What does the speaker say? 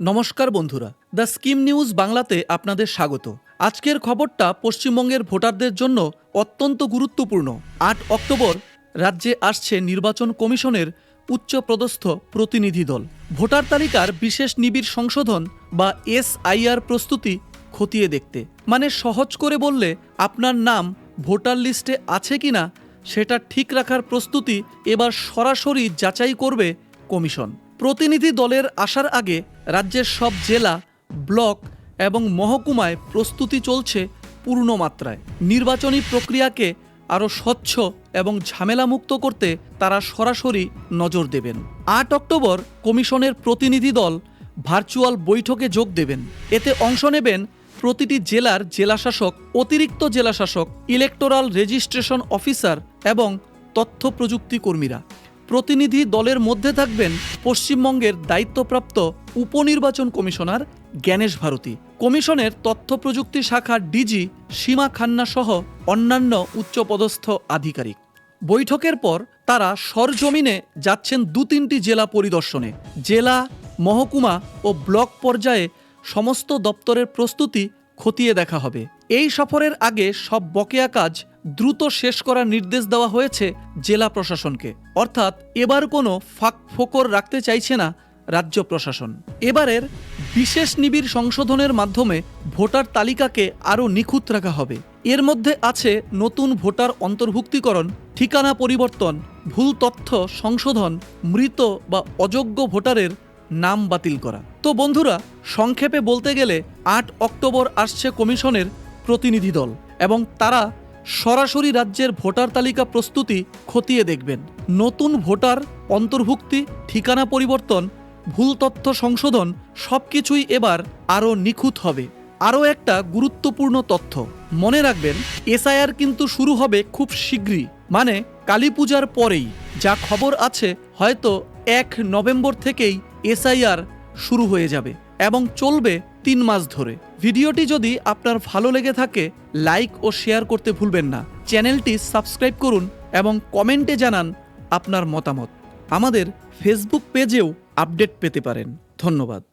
নমস্কার বন্ধুরা, the scheme news বাংলাতে আপনাদের স্বাগত। আজকের খবরটা পশ্চিমবঙ্গের ভোটারদের জন্য অত্যন্ত গুরুত্বপূর্ণ। আট অক্টোবর রাজ্যে আসছে নির্বাচন কমিশনের উচ্চপদস্থ প্রতিনিধি দল। ভোটার তালিকার বিশেষ নিবিড় সংশোধন বা এসআইআর প্রস্তুতি খতিয়ে দেখতে। মানে সহজ করে বললে, আপনার নাম ভোটার লিস্টে আছে কিনা, সেটা ঠিক রাখার প্রস্তুতি এবার সরাসরি যাচাই করবে কমিশন। প্রতিনিধি দলের আসার আগে রাজ্যের সব জেলা, ব্লক এবং মহকুমায় প্রস্তুতি চলছে পূর্ণ মাত্রায়। নির্বাচনী প্রক্রিয়াকে আরও স্বচ্ছ এবং ঝামেলামুক্ত করতে তারা সরাসরি নজর দেবেন। আট অক্টোবর কমিশনের প্রতিনিধি দল ভার্চুয়াল বৈঠকে যোগ দেবেন। এতে অংশ নেবেন প্রতিটি জেলার জেলাশাসক, অতিরিক্ত জেলাশাসক, ইলেকটোরাল রেজিস্ট্রেশন অফিসার এবং তথ্য প্রযুক্তি কর্মীরা। প্রতিনিধি দলের মধ্যে থাকবেন পশ্চিমবঙ্গের দায়িত্বপ্রাপ্ত উপনির্বাচন কমিশনার জ্ঞানেশ ভারতী। কমিশনের তথ্য প্রযুক্তি শাখার ডিজি সীমা খান্না সহ অন্যান্য উচ্চপদস্থ আধিকারিক। বৈঠকের পর তারা সরজমিনে যাচ্ছেন দু তিনটি জেলা পরিদর্শনে। জেলা, মহকুমা ও ব্লক পর্যায়ে সমস্ত দপ্তরের প্রস্তুতি খতিয়ে দেখা হবে। এই সফরের আগে সব বকেয়া কাজ দ্রুত শেষ করার নির্দেশ দেওয়া হয়েছে জেলা প্রশাসনকে। অর্থাৎ এবার কোনো ফাঁক ফোকর রাখতে চাইছে না রাজ্য প্রশাসন। এবারের বিশেষ নিবিড় সংশোধনের মাধ্যমে ভোটার তালিকাকে আরও নিখুঁত রাখা হবে। এর মধ্যে আছে নতুন ভোটার অন্তর্ভুক্তিকরণ, ঠিকানা পরিবর্তন, ভুল তথ্য সংশোধন, মৃত বা অযোগ্য ভোটারের নাম বাতিল করা। তো বন্ধুরা, সংক্ষেপে বলতে গেলে আট অক্টোবর আসছে কমিশনের প্রতিনিধি দল এবং তারা সরাসরি রাজ্যের ভোটার তালিকা প্রস্তুতি খতিয়ে দেখবেন। নতুন ভোটার, অন্তর্ভুক্তি, ঠিকানা পরিবর্তন, ভুল তথ্য সংশোধন সবকিছুই এবার আরও নিখুঁত হবে। আরও একটা গুরুত্বপূর্ণ তথ্য। মনে রাখবেন, এসআইআর কিন্তু শুরু হবে খুব শীঘ্রই। মানে কালী পূজার পরেই। যা খবর আছে, হয়তো এক নভেম্বর থেকেই এসআইআর শুরু হয়ে যাবে এবং চলবে তিন মাস ধরে। ভিডিওটি যদি আপনার ভালো লেগে থাকে, লাইক ও শেয়ার করতে ভুলবেন না। চ্যানেলটি সাবস্ক্রাইব করুন এবং কমেন্টে জানান আপনার মতামত। আমাদের ফেসবুক পেজেও আপডেট পেতে পারেন। ধন্যবাদ।